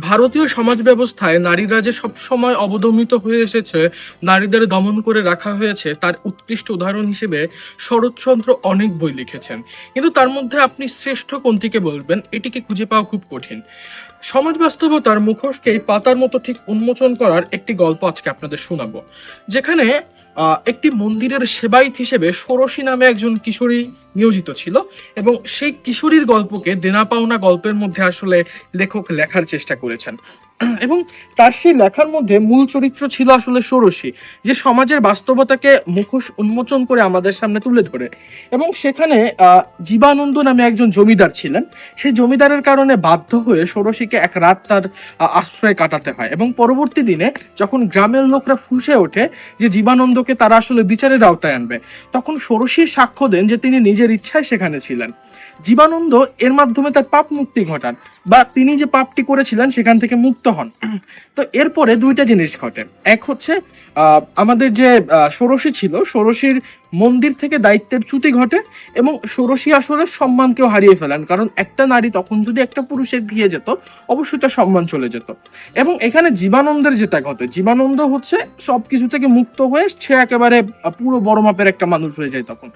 ভারতীয় সমাজ ব্যবস্থায় নারীরা যে সবসময় অবদমিত হয়ে এসেছে, নারীদের দমন করে রাখা হয়েছে, তার উৎকৃষ্ট উদাহরণ হিসেবে শরৎচন্দ্র অনেক বই লিখেছেন। কিন্তু তার মধ্যে আপনি শ্রেষ্ঠ কোনটিকে বলবেন, এটিকে খুঁজে পাওয়া খুব কঠিন। সমাজ বাস্তবতার মুখোশকে পাতার মতো ঠিক উন্মোচন করার একটি গল্প আজকে আপনাদের শোনাবো। যেখানে একটি মন্দিরের সেবায়িত হিসেবে ষোড়শী নামে একজন কিশোরী নিয়োজিত ছিল এবং সেই কিশোরীর গল্পকে দেনা পাওনা গল্পের মধ্যে আসলে লেখক লেখার চেষ্টা করেছেন। এবং তার সেই লেখার মধ্যে মূল চরিত্র ছিল আসলে ষোড়শী, যে সমাজের বাস্তবতাকে মুখোশ উন্মোচন করে আমাদের সামনে তুলে ধরে। এবং সেখানে জীবানন্দ নামে একজন জমিদার ছিলেন। সেই জমিদারের কারণে বাধ্য হয়ে ষোড়শীকে এক রাত তার আশ্রয় কাটাতে হয় এবং পরবর্তী দিনে যখন গ্রামের লোকরা ফুসে ওঠে যে জীবানন্দকে তারা আসলে বিচারের আওতায় আনবে, তখন ষোড়শীর সাক্ষ্য দেন যে তিনি নিজের ইচ্ছায় সেখানে ছিলেন। জীবানন্দ এর মাধ্যমে তার পাপ মুক্তি ঘটান। বা তিনি যে পাপটি করেছিলেন সেখান থেকে মুক্ত হন। তো এরপরে দুইটা জিনিস ঘটে। এক হচ্ছে আমাদের যে ষোড়শী ছিল, ষোড়শীর মন্দির থেকে দায়িত্বের চ্যুতি ঘটে এবং ষোড়শী আসলে সম্মানকেও হারিয়ে ফেলেন। কারণ একটা নারী তখন যদি একটা পুরুষের বিয়ে যেত, অবশ্যই তার সম্মান চলে যেত। এবং এখানে জীবানন্দের যেটা ঘটে, জীবানন্দ হচ্ছে সবকিছু থেকে মুক্ত হয়ে সে একেবারে পুরো বড় মাপের একটা মানুষ হয়ে যায় তখন।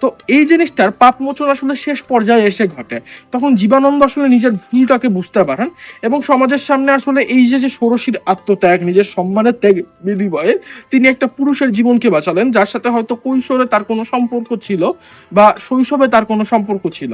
তো এই জিনিসটার পাপ মোচন আসলে শেষ পর্যায়ে এসে ঘটে। তখন জীবানন্দ আসলে নিজের ভুলটাকে বুঝতে পারেন এবং সমাজের সামনে আসলে এই যে যে ষোড়শীর আত্মত্যাগ, নিজের সম্মানের ত্যাগ বিনিময়ে তিনি একটা পুরুষের জীবনকে বাঁচালেন, যার সাথে হয়তো কৈশোরে তার কোনো সম্পর্ক ছিল বা শৈশবে তার কোনো সম্পর্ক ছিল।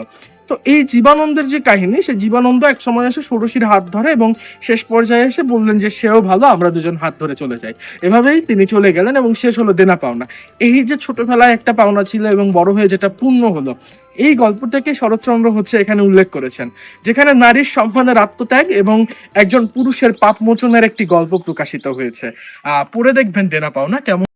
তো এই জীবানন্দের যে কাহিনী সে জীবানন্দ এক সময় এসে ষোড়শীর হাত ধরে এবং শেষ পর্যায়ে এসে বললেন যে, সেও ভালো, আমরা দুজন হাত ধরে চলে যাই। এভাবেই তিনি চলে গেলেন এবং শেষ হলো দেনা পাওনা। এই যে ছোটবেলায় একটা পাওনা ছিল এবং বড় হয়ে যেটা পূর্ণ হলো এই গল্পটাকে শরৎচন্দ্র হচ্ছে এখানে উল্লেখ করেছেন, যেখানে নারীর সম্মানের আত্মত্যাগ এবং একজন পুরুষের পাপ মোচনের একটি গল্প প্রকাশিত হয়েছে। আহ, পড়ে দেখবেন, দেনা পাওনা, কেমন